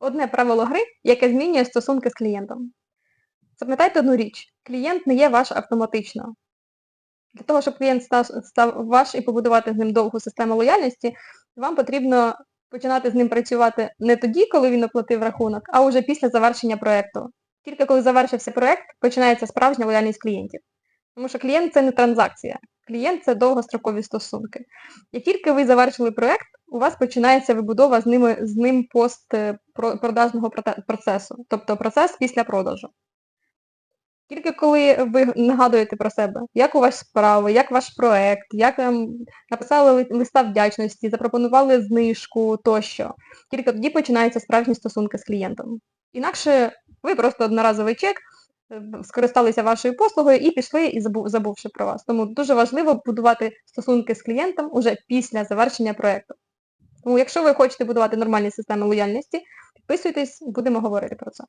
Одне правило гри, яке змінює стосунки з клієнтом. Запам'ятайте одну річ, клієнт не є ваш автоматично. Для того, щоб клієнт став, ваш і побудувати з ним довгу систему лояльності, вам потрібно починати з ним працювати не тоді, коли він оплатив рахунок, а вже після завершення проєкту. Тільки коли завершився проєкт, починається справжня лояльність клієнтів. Тому що клієнт це не транзакція, клієнт це довгострокові стосунки. Як тільки ви завершили проєкт, у вас починається вибудова з, ними, з ним постпродажного проте- процесу, тобто процес після продажу. Тільки коли ви нагадуєте про себе, як у вас справи, як ваш проект, як ем, написали листа вдячності, запропонували знижку тощо, тільки тоді починаються справжні стосунки з клієнтом. Інакше ви просто одноразовий чек, е, скористалися вашою послугою і пішли, і забувши про вас. Тому дуже важливо будувати стосунки з клієнтом уже після завершення проєкту. Тому якщо ви хочете будувати нормальні системи лояльності, підписуйтесь, будемо говорити про це.